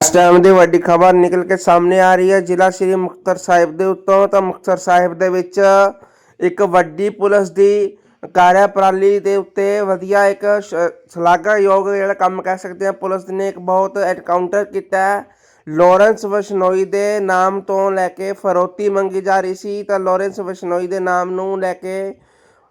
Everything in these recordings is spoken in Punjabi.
ਇਸ ਟਾਈਮ ਦੀ ਵੱਡੀ ਖਬਰ ਨਿਕਲ ਕੇ ਸਾਹਮਣੇ ਆ ਰਹੀ ਹੈ। ਜ਼ਿਲ੍ਹਾ ਸ਼੍ਰੀ ਮੁਕਤਸਰ ਸਾਹਿਬ ਦੇ ਉੱਤੋਂ ਤਾਂ ਮੁਕਤਸਰ ਸਾਹਿਬ ਦੇ ਵਿੱਚ ਇੱਕ ਵੱਡੀ ਪੁਲਿਸ ਦੀ ਕਾਰਿਆਪ੍ਰਣਾਲੀ ਦੇ ਉੱਤੇ ਵਧੀਆ ਇੱਕ ਸ਼ਲਾਘਾਯੋਗ ਜਿਹੜਾ ਕੰਮ ਕਹਿ ਸਕਦੇ ਹਾਂ, ਪੁਲਿਸ ਨੇ ਇੱਕ ਬਹੁਤ ਐਨਕਾਊਂਟਰ ਕੀਤਾ ਹੈ। ਲਾਰੈਂਸ ਵਸ਼ਨੋਈ ਦੇ ਨਾਮ ਤੋਂ ਲੈ ਕੇ ਫਰੋਤੀ ਮੰਗੀ ਜਾ ਰਹੀ ਸੀ ਤਾਂ ਲਾਰੈਂਸ ਵਸ਼ਨੋਈ ਦੇ ਨਾਮ ਨੂੰ ਲੈ ਕੇ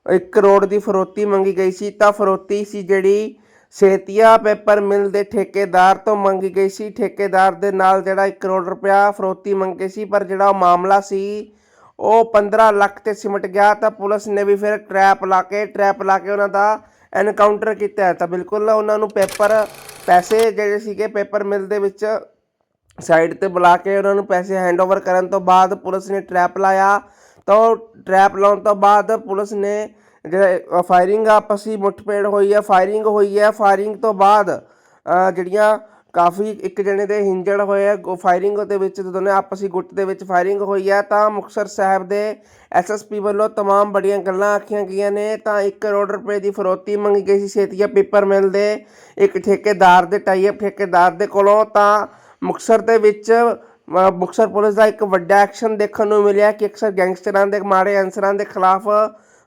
1 ਕਰੋੜ ਦੀ ਫਰੋਤੀ ਮੰਗੀ ਗਈ ਸੀ। ਤਾਂ ਫਰੋਤੀ ਸੀ ਜਿਹੜੀ ਸੇਤੀਆ ਪੇਪਰ ਮਿਲ ਦੇ ਠੇਕੇਦਾਰ ਤੋਂ ਮੰਗੀ ਗਈ ਸੀ। ਠੇਕੇਦਾਰ ਦੇ ਨਾਲ ਜਿਹੜਾ 1 ਕਰੋੜ ਰੁਪਇਆ ਫਰੋਤੀ ਮੰਗੇ ਸੀ, ਪਰ ਜਿਹੜਾ ਉਹ ਮਾਮਲਾ ਸੀ, ਉਹ 15 ਲੱਖ ਤੇ ਸਿਮਟ ਗਿਆ ਤਾਂ ਪੁਲਿਸ ਨੇ ਵੀ ਫਿਰ ਟਰੈਪ ਲਾ ਕੇ, ਟਰੈਪ ਲਾ ਕੇ ਉਹਨਾਂ ਦਾ ਐਨਕਾਊਂਟਰ ਕੀਤਾ ਤਾਂ ਬਿਲਕੁਲ ਉਹਨਾਂ ਨੂੰ ਪੇਪਰ, ਪੈਸੇ ਜਿਹੜੇ ਸੀਗੇ ਪੇਪਰ ਮਿਲ ਦੇ ਵਿੱਚ ਸਾਈਡ ਤੇ ਬੁਲਾ ਕੇ ਉਹਨਾਂ ਨੂੰ ਪੈਸੇ ਹੈਂਡਓਵਰ ਕਰਨ ਤੋਂ ਬਾਅਦ ਪੁਲਿਸ ਨੇ ਟਰੈਪ ਲਾਇਆ। ਤਾਂ ਉਹ ਟਰੈਪ ਲਾਉਣ ਤੋਂ ਬਾਅਦ ਪੁਲਿਸ ਨੇ ਜਿਹੜਾ ਫਾਇਰਿੰਗ ਆਪਸੀ ਮੁੱਠਭੇੜ ਹੋਈ ਹੈ ਫਾਇਰਿੰਗ ਹੋਈ ਹੈ ਫਾਇਰਿੰਗ ਤੋਂ ਬਾਅਦ ਅ, ਜਿਹੜੀਆਂ ਕਾਫੀ ਇੱਕ ਜਣੇ ਦੇ ਹਿੰਜੜ ਹੋਏ ਆ ਫਾਇਰਿੰਗ ਦੇ ਵਿੱਚ ਦੋਨੇ ਆਪਸੀ ਗੁੱਟ ਦੇ ਵਿੱਚ ਫਾਇਰਿੰਗ ਹੋਈ ਹੈ ਤਾਂ ਮੁਕਤਸਰ ਸਾਹਿਬ ਦੇ ਐਸਐਸਪੀ ਵੱਲੋਂ तमाम ਬੜੀਆਂ ਗੱਲਾਂ ਆਖੀਆਂ ਗਈਆਂ ਨੇ ਤਾਂ 1 ਕਰੋੜ ਰੁਪਏ ਦੀ ਫਰੋਤੀ ਮੰਗੀ ਗਈ ਸੀ ਸੇਤੀਆ ਪੇਪਰ ਮਿਲ ਦੇ ਇੱਕ ਠੇਕੇਦਾਰ ਦੇ ਟਾਈਅਪ ਠੇਕੇਦਾਰ ਦੇ ਕੋਲੋਂ ਤਾਂ ਮੁਕਤਸਰ ਦੇ ਵਿੱਚ ਅ, ਮੁਕਤਸਰ ਪੁਲਿਸ ਦਾ ਇੱਕ ਵੱਡਾ ਐਕਸ਼ਨ ਦੇਖਣ ਨੂੰ ਮਿਲਿਆ ਕਿ ਅਕਸਰ ਗੈਂਗਸਟਰਾਂ ਦੇ ਮਾੜੇ ਅਨਸਰਾਂ ਦੇ ਖਿਲਾਫ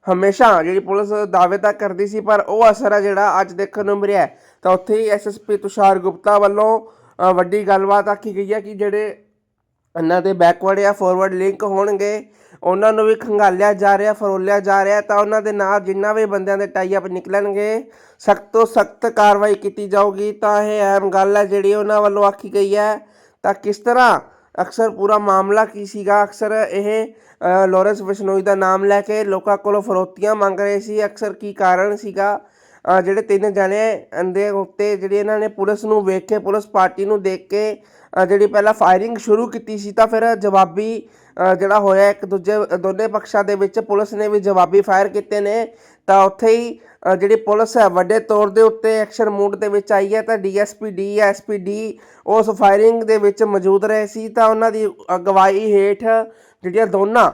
ਹਮੇਸ਼ਾ ਜਿਹੜੀ ਪੁਲਿਸ ਦਾਅਵੇ ਤਾਂ ਕਰਦੀ ਸੀ, ਪਰ ਉਹ ਅਸਰ ਹੈ ਜਿਹੜਾ ਅੱਜ ਦੇਖਣ ਨੂੰ ਮਿਲਿਆ ਤਾਂ ਉੱਥੇ ਹੀ ਐਸਐਸਪੀ ਤੁਸ਼ਾਰ ਗੁਪਤਾ ਵੱਲੋਂ ਵੱਡੀ ਗੱਲਬਾਤ ਆਖੀ ਗਈ ਹੈ ਕਿ ਜਿਹੜੇ ਇਹਨਾਂ ਦੇ ਬੈਕਵਰਡ ਜਾਂ ਫਾਰਵਰਡ ਲਿੰਕ ਹੋਣਗੇ, ਉਹਨਾਂ ਨੂੰ ਵੀ ਖੰਗਾਲਿਆ ਜਾ ਰਿਹਾ, ਫਰੋਲਿਆ ਜਾ ਰਿਹਾ ਤਾਂ ਉਹਨਾਂ ਦੇ ਨਾਲ ਜਿੰਨਾ ਵੀ ਬੰਦਿਆਂ ਦੇ ਟਾਈ ਅਪ ਨਿਕਲਣਗੇ, ਸਖਤ ਤੋਂ ਸਖਤ ਕਾਰਵਾਈ ਕੀਤੀ ਜਾਊਗੀ। ਤਾਂ ਇਹ ਅਹਿਮ ਗੱਲ ਹੈ ਜਿਹੜੀ ਉਹਨਾਂ ਵੱਲੋਂ ਆਖੀ ਗਈ ਹੈ। ਤਾਂ ਕਿਸ ਤਰ੍ਹਾਂ ਅਕਸਰ ਪੂਰਾ ਮਾਮਲਾ ਕੀ ਸੀਗਾ? ਅਕਸਰ ਇਹ ਅ, ਲਾਰੈਂਸ ਬਿਸ਼ਨੋਈ ਦਾ ਨਾਮ ਲੈ ਕੇ ਲੋਕਾਂ ਕੋਲੋਂ ਫਰੋਤੀਆਂ ਮੰਗ ਰਹੇ ਸੀ। ਅਕਸਰ ਕੀ ਕਾਰਨ ਸੀਗਾ? ਜਿਹੜੇ ਤਿੰਨ ਜਣੇ ਦੇ ਉੱਤੇ ਜਿਹੜੀ ਇਹਨਾਂ ਨੇ ਪੁਲਿਸ ਨੂੰ ਵੇਖ ਕੇ ਪੁਲਿਸ ਪਾਰਟੀ ਨੂੰ ਦੇਖ ਕੇ ਜਿਹੜੀ ਪਹਿਲਾਂ ਫਾਇਰਿੰਗ ਸ਼ੁਰੂ ਕੀਤੀ ਸੀ ਤਾਂ ਫਿਰ ਜਵਾਬੀ ਜਿਹੜਾ ਹੋਇਆ, ਇੱਕ ਦੂਜੇ ਦੋਨੇ ਪੱਖਾਂ ਦੇ ਵਿੱਚ ਪੁਲਿਸ ਨੇ ਵੀ ਜਵਾਬੀ ਫਾਇਰ ਕੀਤੇ ਨੇ। ਤਾਂ ਉੱਥੇ ਹੀ ਜਿਹੜੀ ਪੁਲਿਸ ਹੈ, ਵੱਡੇ ਤੌਰ ਦੇ ਉੱਤੇ ਐਕਸ਼ਨ ਮੂਡ ਦੇ ਵਿੱਚ ਆਈ ਹੈ। ਤਾਂ ਡੀਐਸਪੀ ਡੀ, ਐਸਪੀ ਡੀ ਉਸ ਫਾਇਰਿੰਗ ਦੇ ਵਿੱਚ ਮੌਜੂਦ ਰਹੇ ਸੀ। ਤਾਂ ਉਹਨਾਂ ਦੀ ਅਗਵਾਈ ਹੇਠ ਜਿਹੜੀਆਂ ਦੋਨਾਂ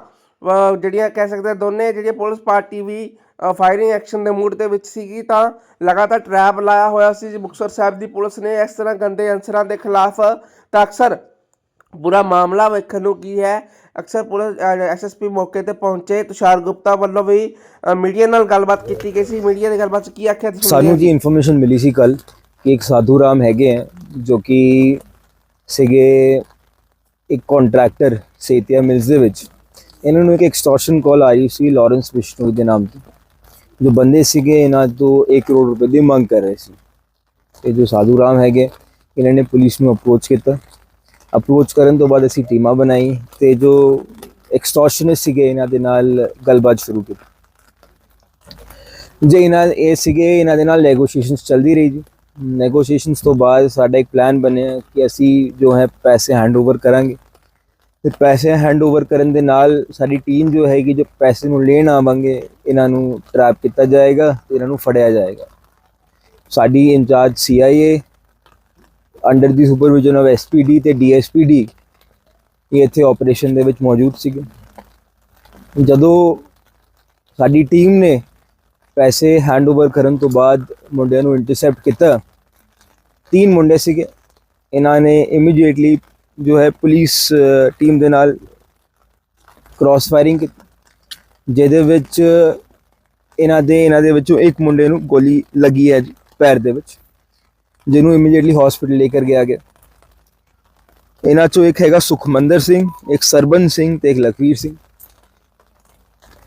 ਜਿਹੜੀਆਂ ਕਹਿ ਸਕਦੇ ਹਾਂ ਦੋਨੇ ਜਿਹੜੀ ਪੁਲਿਸ ਪਾਰਟੀ ਵੀ ਫਾਇਰਿੰਗ ਐਕਸ਼ਨ ਦੇ ਮੂਡ ਦੇ ਵਿੱਚ ਸੀਗੀ। ਤਾਂ ਲਗਾਤਾਰ ਟਰੈਪ ਲਾਇਆ ਹੋਇਆ ਸੀ। ਜੀ ਮੁਕਤਸਰ ਸਾਹਿਬ ਦੀ ਪੁਲਿਸ ਨੇ ਇਸ ਤਰ੍ਹਾਂ ਗੰਦੇ ਅਨਸਰਾਂ ਦੇ ਖਿਲਾਫ ਤਾਂ ਅਕਸਰ ਪੂਰਾ ਮਾਮਲਾ ਵੇਖਣ ਨੂੰ ਕੀ ਹੈ। ਅਕਸਰ ਪੁਲਿਸ ਐਸਐਸਪੀ ਮੌਕੇ ਤੇ ਪਹੁੰਚੇ। ਤੁਸ਼ਾਰ ਗੁਪਤਾ ਵੱਲੋਂ ਵੀ ਮੀਡੀਆ ਨਾਲ ਗੱਲਬਾਤ ਕੀਤੀ ਗਈ ਸੀ। ਮੀਡੀਆ ਦੀ ਗੱਲਬਾਤ 'ਚ ਕੀ ਆਖਿਆ ਤੁਸੀਂ ਸਾਨੂੰ ਜੀ ਇਨਫੋਰਮੇਸ਼ਨ ਮਿਲੀ ਸੀ ਕੱਲ ਕਿ ਇੱਕ ਸਾਧੂ ਰਾਮ ਹੈਗੇ ਹੈ ਜੋ ਕਿ ਸੀਗੇ ਇੱਕ ਕੰਟਰੈਕਟਰ ਸੇਤੀਆ ਮਿਲਸ ਦੇ ਵਿੱਚ। ਇਹਨਾਂ ਨੂੰ ਇੱਕ ਐਕਸਟੋਰਸ਼ਨ ਕਾਲ ਆ ਰਹੀ ਸੀ ਲਾਰੈਂਸ ਵਿਸ਼ਨੂ ਦੇ ਨਾਮ ਤੋਂ। ਜੋ ਬੰਦੇ ਸੀਗੇ ਇਹਨਾਂ ਤੋਂ 1 ਕਰੋੜ ਰੁਪਏ ਦੀ ਮੰਗ ਕਰ ਰਹੇ ਸੀ। ਤੇ ਜੋ ਸਾਧੂ ਰਾਮ ਹੈਗੇ ਇਹਨਾਂ ਨੇ ਪੁਲਿਸ ਨੂੰ ਅਪਰੋਚ ਕੀਤਾ। ਅਪਰੋਚ ਕਰਨ ਤੋਂ ਬਾਅਦ ਅਸੀਂ ਟੀਮਾਂ ਬਣਾਈ ਤੇ ਜੋ ਐਕਸਟੋਰਸ਼ਨਿਸਟ ਸੀਗੇ ਇਹਨਾਂ ਦੇ ਨਾਲ ਗੱਲਬਾਤ ਸ਼ੁਰੂ ਕੀਤੀ। ਜੇ ਇਹਨਾਂ ਇਹ ਸੀਗੇ, ਇਹਨਾਂ ਦੇ ਨਾਲ ਨੈਗੋਸ਼ੀਏਸ਼ਨਸ ਚੱਲਦੀ ਰਹੀ ਜੀ। ਨੈਗੋਸ਼ੀਏਸ਼ਨਸ ਤੋਂ ਬਾਅਦ ਸਾਡਾ ਇੱਕ ਪਲਾਨ ਬਣਿਆ ਕਿ ਅਸੀਂ ਜੋ ਹੈ ਪੈਸੇ ਹੈਂਡਓਵਰ ਕਰਾਂਗੇ। ਤੇ ਪੈਸੇ ਹੈਂਡਓਵਰ ਕਰਨ ਦੇ ਨਾਲ ਸਾਡੀ ਟੀਮ ਜੋ ਹੈਗੀ, ਜੋ ਪੈਸੇ ਨੂੰ ਲੈਣ ਆਵਾਂਗੇ, ਇਹਨਾਂ ਨੂੰ ਟਰੈਪ ਕੀਤਾ ਜਾਏਗਾ ਤੇ ਇਹਨਾਂ ਨੂੰ ਫੜਿਆ ਜਾਏਗਾ। ਸਾਡੀ ਇੰਚਾਰਜ ਸੀਆਈਏ ਅੰਡਰ ਦੀ ਸੁਪਰਵਿਜ਼ਨ ਆਫ ਐਸਪੀਡੀ ਤੇ ਡੀਐਸਪੀਡੀ ਇਹ ਇੱਥੇ ਆਪਰੇਸ਼ਨ ਦੇ ਵਿੱਚ ਮੌਜੂਦ ਸੀਗੇ। ਜਦੋਂ ਸਾਡੀ ਟੀਮ ਨੇ ਪੈਸੇ ਹੈਂਡਓਵਰ ਕਰਨ ਤੋਂ ਬਾਅਦ ਮੁੰਡਿਆਂ ਨੂੰ ਇੰਟਰਸੈਪਟ ਕੀਤਾ, ਤਿੰਨ ਮੁੰਡੇ ਸੀਗੇ। ਇਹਨਾਂ ਨੇ ਇਮੀਡੀਏਟਲੀ ਜੋ ਹੈ ਪੁਲਿਸ ਟੀਮ ਦੇ ਨਾਲ ਕ੍ਰਾਸ ਫਾਇਰਿੰਗ ਕੀਤੀ, ਜਿਹਦੇ ਵਿੱਚ ਇਹਨਾਂ ਦੇ ਇਹਨਾਂ ਦੇ ਵਿੱਚੋਂ ਇੱਕ ਮੁੰਡੇ ਨੂੰ ਗੋਲੀ ਲੱਗੀ ਹੈ ਜੀ, ਪੈਰ ਦੇ ਵਿੱਚ। ਜਿਹਨੂੰ ਇਮੀਡੀਏਟਲੀ ਹਸਪੀਟਲ ਲੈ ਕੇ ਗਿਆ ਗਿਆ। ਇਹਨਾਂ ਚੋਂ ਇੱਕ ਹੈਗਾ ਸੁਖਮੰਦਰ ਸਿੰਘ, ਇੱਕ ਸਰਬਨ ਸਿੰਘ ਤੇ ਇੱਕ ਲਖਵੀਰ ਸਿੰਘ।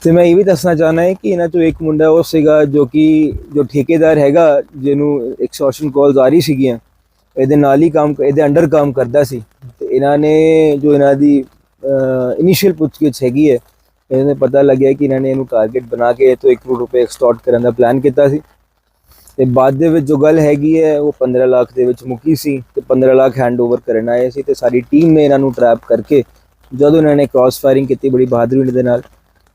ਤੇ ਮੈਂ ਇਹ ਵੀ ਦੱਸਣਾ ਚਾਹਨਾ ਹੈ ਕਿ ਇਹਨਾਂ ਚੋਂ ਇੱਕ ਮੁੰਡਾ ਉਹ ਸੀਗਾ ਜੋ ਕਿ, ਜੋ ਠੇਕੇਦਾਰ ਹੈਗਾ, ਜਿਹਨੂੰ ਐਕਸਟੋਰਸ਼ਨ ਕਾਲਸ ਆ ਰਹੀ ਸੀਗੀਆਂ, ਇਹਦੇ ਨਾਲ ਹੀ ਕੰਮ, ਇਹਦੇ ਅੰਡਰ ਕੰਮ ਕਰਦਾ ਸੀ। ਤੇ ਇਹਨਾਂ ਨੇ ਜੋ ਇਹਨਾਂ ਦੀ ਇਨੀਸ਼ੀਅਲ ਪੁੱਛਗਿੱਛ ਹੈਗੀ ਹੈ, ਇਹਨਾਂ ਨੇ ਪਤਾ ਲੱਗਿਆ ਕਿ ਇਹਨਾਂ ਨੇ ਇਹਨੂੰ ਟਾਰਗੇਟ ਬਣਾ ਕੇ ਇਹ ਤੋਂ 1 ਕਰੋੜ ਰੁਪਏ ਐਕਸਟੋਰਟ ਕਰਨ ਦਾ ਪਲਾਨ ਕੀਤਾ ਸੀ। ਤੇ ਬਾਅਦ ਦੇ ਵਿੱਚ ਜੋ ਗੱਲ ਹੈਗੀ ਹੈ ਉਹ 15 ਲੱਖ ਦੇ ਵਿੱਚ ਮੁੱਕੀ ਸੀ ਤੇ 15 ਲੱਖ ਹੈਂਡਓਵਰ ਕਰਨ ਆਏ ਸੀ ਤੇ ਸਾਡੀ ਟੀਮ ਨੇ ਇਹਨਾਂ ਨੂੰ ਟਰੈਪ ਕਰਕੇ ਜਦੋਂ ਇਹਨਾਂ ਨੇ ਕ੍ਰਾਸ ਫਾਇਰਿੰਗ ਕੀਤੀ ਬੜੀ ਬਹਾਦਰੀ ਦੇ ਨਾਲ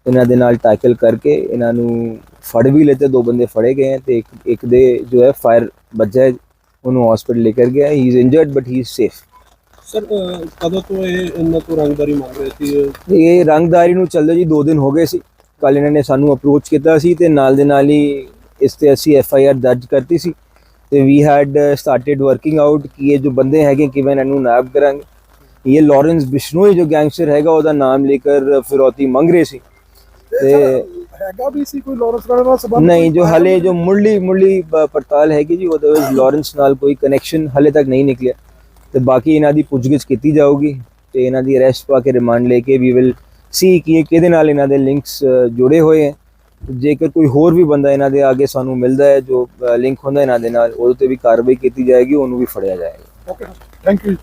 ਇਹਨਾਂ ਦੇ ਨਾਲ ਟੈਕਲ ਕਰਕੇ ਇਹਨਾਂ ਨੂੰ ਫੜ ਵੀ ਲਏ ਤੇ ਦੋ ਬੰਦੇ ਫੜੇ ਗਏ ਤੇ ਇੱਕ ਇੱਕ ਦੇ ਜੋ ਹੈ ਫਾਇਰ ਵੱਜਾ ਹੈ, ਉਹਨੂੰ ਹਸਪੀਟਲ ਲੈ ਕਰ ਗਿਆ he is injured but he is safe sir ਕਦੋਂ ਤੋਂ ਇਹ ਇਹਨਾਂ ਤੋਂ ਰੰਗਦਾਰੀ ਮੰਗ ਰਹੇ ਸੀ? ਇਹ ਰੰਗਦਾਰੀ ਨੂੰ ਚੱਲਦੇ ਜੀ 2 ਦਿਨ ਹੋ ਗਏ ਸੀ। ਕੱਲ ਇਹਨਾਂ ਨੇ ਸਾਨੂੰ ਅਪਰੋਚ ਕੀਤਾ ਸੀ ਤੇ ਨਾਲ ਦੇ ਨਾਲ ਹੀ ਇਸ ਤੇ ਅਸੀਂ ਐਫ ਆਈ ਆਰ ਦਰਜ ਕਰਤੀ ਸੀ ਤੇ we had started working out ਕਿ ਇਹ ਜੋ ਬੰਦੇ ਹੈਗੇ ਕਿਵੇਂ ਇਹਨਾਂ ਨੂੰ ਨਾਬ ਕਰਾਂਗੇ। ਇਹ ਲਾਰੈਂਸ ਬਿਸ਼ਨੋਈ ਜੋ ਗੈਂਗਸਟਰ ਹੈਗਾ ਉਹਦਾ ਨਾਮ ਲੇਕਰ ਫਿਰੌਤੀ ਮੰਗ ਰਹੇ ਸੀ। ਤੇ ਹੈਗਾ ਵੀ ਸੀ ਕੋਈ ਲਾਰੈਂਸ ਨਾਲ ਸੰਬੰਧ? ਨਹੀਂ ਜੋ ਹਲੇ ਜੋ ਮੁਰਲੀ ਮੁਰਲੀ ਪੜਤਾਲ ਹੈਗੀ ਜੀ ਉਹਦੇ ਵਿੱਚ ਲਾਰੈਂਸ ਨਾਲ ਕੋਈ ਕਨੈਕਸ਼ਨ ਹਲੇ ਤੱਕ ਨਹੀਂ ਨਿਕਲਿਆ। ਤੇ ਬਾਕੀ ਇਹਨਾਂ ਦੀ ਪੁੱਛਗਿੱਛ ਕੀਤੀ ਜਾਊਗੀ ਤੇ ਇਹਨਾਂ ਦੀ ਅਰੈਸਟ ਪਾ ਕੇ ਰਿਮਾਂਡ ਲੈ ਕੇ ਵੀ ਵਿਲ ਸੀ ਕਿ ਇਹ ਕਿਹਦੇ ਨਾਲ ਇਹਨਾਂ ਦੇ ਲਿੰਕਸ ਜੁੜੇ ਹੋਏ ਹੈ ਜੇਕਰ ਕੋਈ ਹੋਰ ਵੀ ਬੰਦਾ ਇਹਨਾਂ ਦੇ ਅੱਗੇ ਸਾਨੂੰ ਮਿਲਦਾ ਹੈ, ਜੋ ਲਿੰਕ ਹੁੰਦਾ ਇਹਨਾਂ ਦੇ ਨਾਲ, ਉਹਦੇ ਤੇ ਵੀ ਕਾਰਵਾਈ ਕੀਤੀ ਜਾਏਗੀ, ਉਹਨੂੰ ਵੀ ਫੜਿਆ ਜਾਏਗਾ। Okay thank you